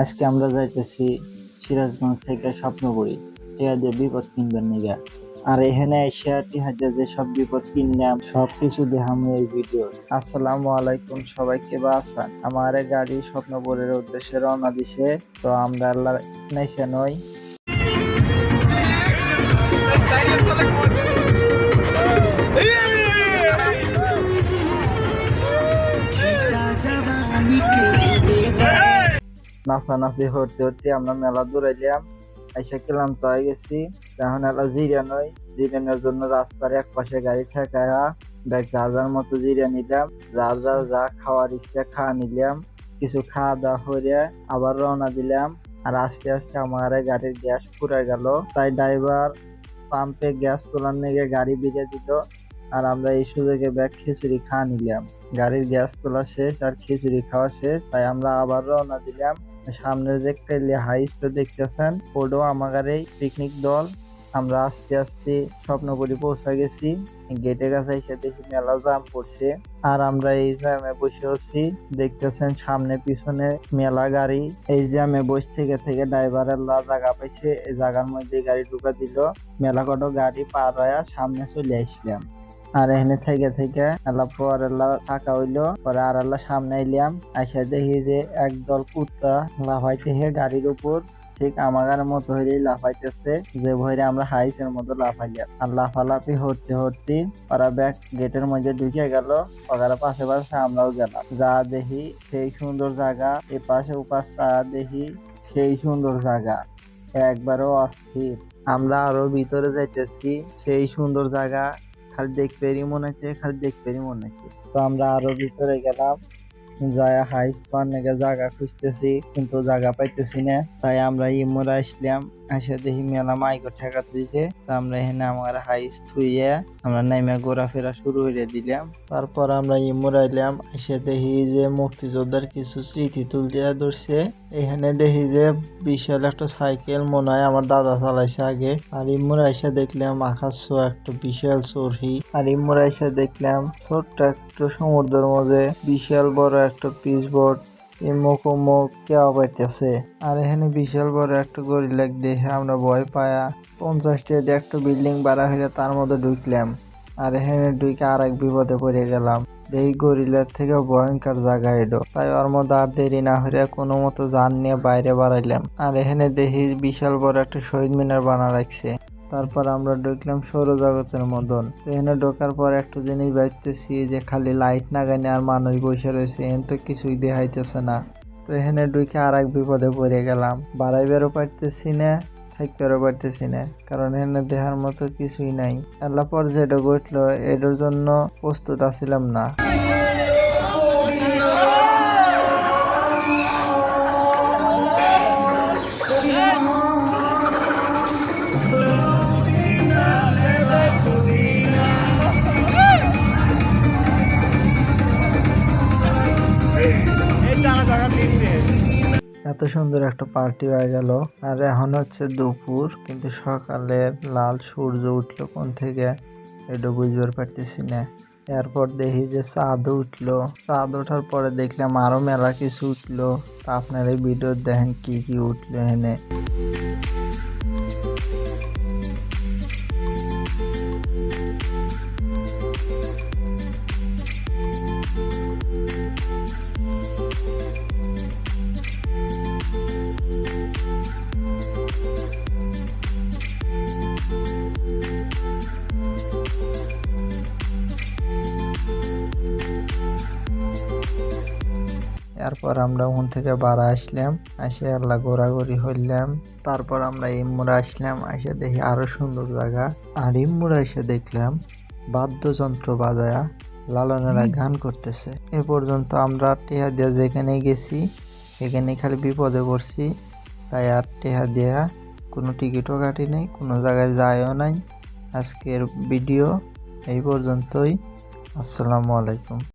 আজকে আমরা যাইতেছি সিরাজগঞ্জ থেকে স্বপ্নপুরি। টিয়া দিয়ে বিপদ কিনবেন নিগা আর এখানে টিয়া দিয়ে যে সব বিপদ কিনলাম সব কিছু দেখাম এই ভিডিও। আসসালামু আলাইকুম সবাইকে বা আসান আমার গাড়ি স্বপ্নপুরের উদ্দেশ্যে রওনা দিছে, তো আমরা আল্লাহ নাইছে নই। নাচানাচি হতে হতে আমরা মেলা দৌড়াইলাম এসে ক্লান্ত হয়ে গেছি। তখন এলা জিরানোই জিরানোর জন্য রাস্তার এক পাশে গাড়ি ঠেকায়া ব্যাগ যার যার মতো জিরা নিলাম, যার যার যা খাওয়ার ইচ্ছা খাওয়া নিলাম, কিছু খাওয়া দাওয়া করে আবার রওনা দিলাম। আর আস্তে আস্তে আমার গাড়ির গ্যাস পুরে গেল, তাই ড্রাইভার পাম্পে গ্যাস তোলার নিয়ে গাড়ি বিজে দিল। আর আমরা এই সুযোগে ব্যাগ খিচুড়ি খাওয়া নিলাম। গাড়ির গ্যাস তোলা শেষ আর খিচুড়ি খাওয়া শেষ, তাই আমরা আবার রওনা দিলাম। সামনের যে কেলে হাই স্কুল দেখতেছেন, ওটাও আমার পিকনিক দল। আমরা আস্তে আস্তে স্বপ্নপুরি পৌঁছা গেছি। গেটের কাছে এসে দেখি মেলা জাম পড়ছে। আর আমরা এই জ্যামে বসে আছি। দেখতেছেন সামনে পিছনে মেলা গাড়ি। এই জ্যামে বসে থেকে থেকে ড্রাইভারের লা জায়গা পাইছে। এই জায়গার মধ্যে গাড়ি ঢুকা দিল। মেলা কত গাড়ি পার সামনে চলে আসলাম। আর এখানে থেকে থেকে এলা পর এলা থাকা হইল। পরে আর এলা সামনে এলাম আইসা দেখি যে একদল কুত্তা লাফাইতেছে গাড়ির উপর। ঠিক আমার মতো হইলেই লাফাইতেছে, যে ভয়ে আমরা হাইসের মতো লাফাইলাম। আর লাফালাফি হতে হতে ওরা ব্যাগ গেটের মধ্যে ঢুকে গেল ওরা পাশে পাশে আমরাও গেলাম। যা দেখি সেই সুন্দর জায়গা, এ পাশে চা দেখি সেই সুন্দর জায়গা, একবারও অস্থির। আমরা আরও ভিতরে যাইতেছি, সেই সুন্দর জায়গা খালি দেখতেই মনে হচ্ছে খালি দেখতেই মনে হচ্ছে তো আমরা আরও ভিতরে গেলাম যায় হাইস পাওয়ার নাকি জায়গা খুঁজতেছি কিন্তু জায়গা পাইতেছি না তাই আমরা ইমোরা আসলাম এসে দেখি মেলা মাইকো ঠেকা দিয়েছে তা আমরা এখানে আমার হাইস থুইয়ে আমরা নাইমা ঘোরাফেরা শুরু করে দিলাম। তারপর আমরা ইমোরা এলাম এসে দেখি যে মুক্তিযোদ্ধার কিছু স্মৃতি তুলতে ধরছে। এখানে দেখি যে বিশাল একটা সাইকেল মনে হয় আমার দাদা চালাইছে আগে। আর ইমোরা এসে দেখলাম আকাশ একটা বিশাল চরহি। আর ইমোরা এসে দেখলাম ছোট্ট একটা সমুদ্রের মধ্যে বিশাল বড় একটা পিস বোর্ড এই মুখ কেওয়া পাইতেছে। আর এখানে বিশাল বড় একটা গরিলাক দেখে আমরা ভয় পায়া পঞ্চাশটা একটা বিল্ডিং বাড়া হইলে তার মধ্যে ঢুকলাম। আর এখানে ঢুকে আর এক বিপদে পড়ে গেলাম। এই গরিলার থেকে ভয়ঙ্কর জায়গা এডো। তাই ওর মধ্যে আর দেরি না হইয়া কোনো মতো যান নিয়ে বাইরে বাড়াইলাম। আর এখানে দেখি বিশাল বড় একটা শহীদ মিনার বানা রাখছে। তারপর আমরা ঢুকলাম সৌরজগতের মতন তো এখানে ঢোকার পর একটা জিনিস বাইতেছি যে খালি লাইট না গানে আর মানুষ বসে রয়েছে, এখানে তো কিছুই দেখাইতেছে না। তো এখানে ঢুকে আর এক বিপদে পড়ে গেলাম। বাড়াইবারও পারতেছি না থাকতেও পারতেছি না, কারণ এখানে দেখার মতো কিছুই নাই। আল্লাহ যেটা ঘটলো এটার জন্য প্রস্তুত আছিলাম না। এত সুন্দর একটা পার্টি হয়ে গেল। আর এখন হচ্ছে দুপুর, কিন্তু সকালের লাল সূর্য উঠল কোন থেকে? এটা বুঝবার পারতেছি না। এরপর দেখি যে চাঁদ উঠল। চাঁদ ওঠার পরে দেখলাম আরও মেলা কিছু উঠল। তা আপনারা এই ভিডিও দেখেন কি কি উঠল এখানে। এরপর আমরা ওখান থেকে বাড়া আসলাম এসে আল্লাহ ঘোরাঘুরি হইলাম তারপর আমরা ইমুরা আসলাম এসে দেখি আরও সুন্দর জায়গা। আর ইমুরা এসে দেখলাম বাদ্যযন্ত্র বাজায়া লালনেরা গান করতেছে। এ পর্যন্ত আমরা টেহা দিয়া যেখানে গেছি এখানে খালি বিপদে পড়ছি। তাই আর টেহা দেয়া কোনো টিকিটও কাটি নাই কোনো জায়গায় যায়ও নাই। আজকের ভিডিও এই পর্যন্তই। আসসালামু আলাইকুম।